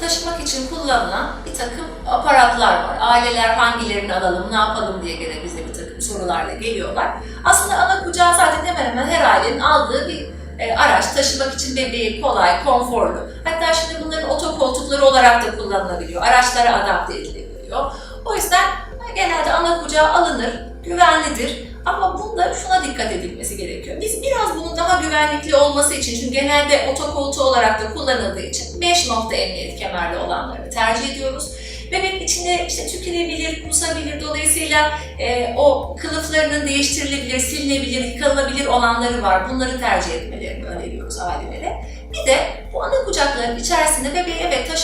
taşımak için kullanılan bir takım aparatlar var. Aileler hangilerini alalım, ne yapalım diye gene bize bir takım sorularla geliyorlar. Aslında ana kucağı zaten hemen hemen her ailenin aldığı bir e, araç. Taşımak için bebeği kolay, konforlu. Hatta şimdi bunların otokoltukları olarak da kullanılabiliyor. Araçlara adapte edilebiliyor. O yüzden e, genelde ana kucağı alınır, güvenlidir. Ama bunda şuna dikkat edilmesi gerekiyor. Biz biraz bunun daha güvenlikli olması için, çünkü genelde otokoltuğu olarak da kullanıldığı için 5 nokta emniyet kemerli olanlarını tercih ediyoruz. Bebek içinde işte tükürebilir, kusabilir. Dolayısıyla e, o kılıflarının değiştirilebilir, silinebilir, yıkanabilir olanları var. Bunları tercih etmelerini öneriyoruz ailelere. Bir de bu ana kucakların içerisinde bebeği evet taşımak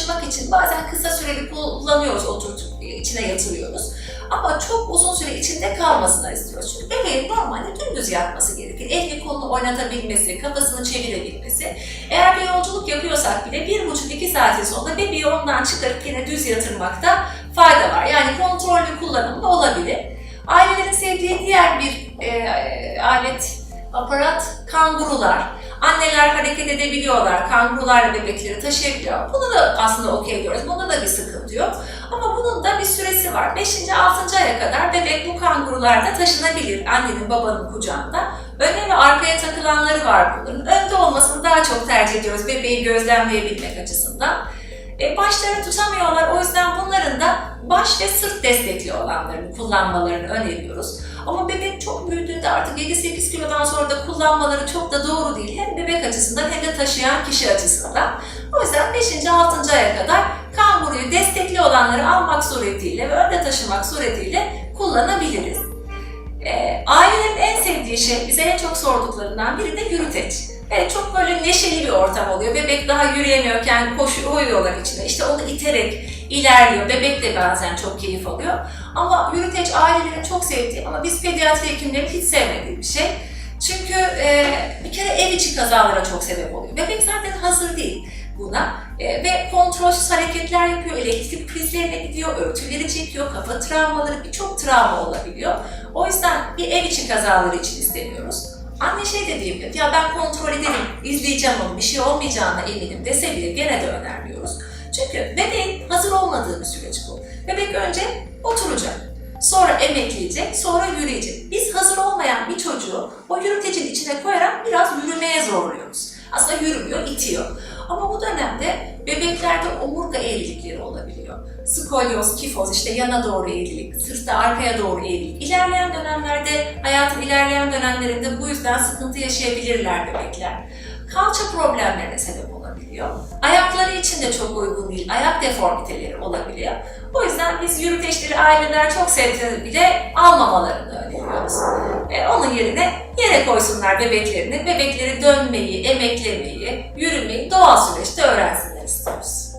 bazen kısa süreli kullanıyoruz, oturtup içine yatırıyoruz. Ama çok uzun süre içinde kalmasını istiyoruz. Çünkü bebeğin normalde dümdüz yatması gerekir. Elini kolunu oynatabilmesi, kafasını çevirebilmesi. Eğer bir yolculuk yapıyorsak bile bir buçuk iki saatin sonunda bebeği ondan çıkarıp yine düz yatırmakta fayda var. Yani kontrollü kullanımda olabilir. Ailelerin sevdiği diğer bir e, alet, aparat kangurular. Anneler hareket edebiliyorlar, kangurularla bebekleri taşıyabiliyor. Bunu da aslında okey diyoruz, bunda da bir sıkıntı yok. Ama bunun da bir süresi var. 5. 6. aya kadar bebek bu kangurularda taşınabilir annenin babanın kucağında. Öne ve arkaya takılanları var bunların. Önde olmasını daha çok tercih ediyoruz bebeği gözlemleyebilmek açısından. E, başlarını tutamıyorlar o yüzden bunların da baş ve sırt destekli olanlarını kullanmalarını öneriyoruz. Ama bebek çok büyüdüğünde artık 7-8 kilodan sonra da kullanmaları çok da doğru değil. Hem bebek açısından hem de taşıyan kişi açısından. O yüzden 5. 6. aya kadar kanguruyu destekli olanları almak suretiyle ve önde taşımak suretiyle kullanabiliriz. E, şey, bize en çok sorduklarından biri de yürüteç. Evet, çok böyle neşeli bir ortam oluyor. Bebek daha yürüyemiyorken koşuyorlar içine. İşte onu iterek ilerliyor. Bebek de bazen çok keyif alıyor. Ama yürüteç ailelerin çok sevdiği ama biz pediatri hekimlerin hiç sevmediği bir şey. Çünkü e, bir kere ev içi kazalara çok sebep oluyor. Bebek zaten hazır değil buna E, ve kontrolsüz hareketler yapıyor, elektrik prizlerine gidiyor, örtüleri çekiyor, kafa travmaları, birçok travma olabiliyor. O yüzden bir ev içi kazaları için istemiyoruz. Anne şey de diyebilir, ya ben kontrol ederim, izleyeceğim onu, bir şey olmayacağına eminim dese bile gene de önermiyoruz. Çünkü bebeğin hazır olmadığı bir süreç bu. Bebek önce oturacak, sonra emekleyecek, sonra yürüyecek. Biz hazır olmayan bir çocuğu o yürütecin içine koyarak biraz yürümeye zorluyoruz. Aslında yürümüyor, itiyor. Ama bu dönemde bebeklerde omurga eğrilikleri olabiliyor. Skolyoz, kifoz, işte yana doğru eğrilik, sırtta arkaya doğru eğrilik. İlerleyen dönemlerde, hayatın ilerleyen dönemlerinde bu yüzden sıkıntı yaşayabilirler bebekler. Kalça problemlerine sebep olabiliyor. Ayakları için de çok uygun değil, ayak deformiteleri olabiliyor. O yüzden biz yürüteçleri aileler çok sevdiğinde bile almamalarını öneriyoruz. E, onun yerine yere koysunlar bebeklerini. Bebekleri dönmeyi, emeklemeyi, yürümeyi doğal süreçte öğrensinler istiyoruz.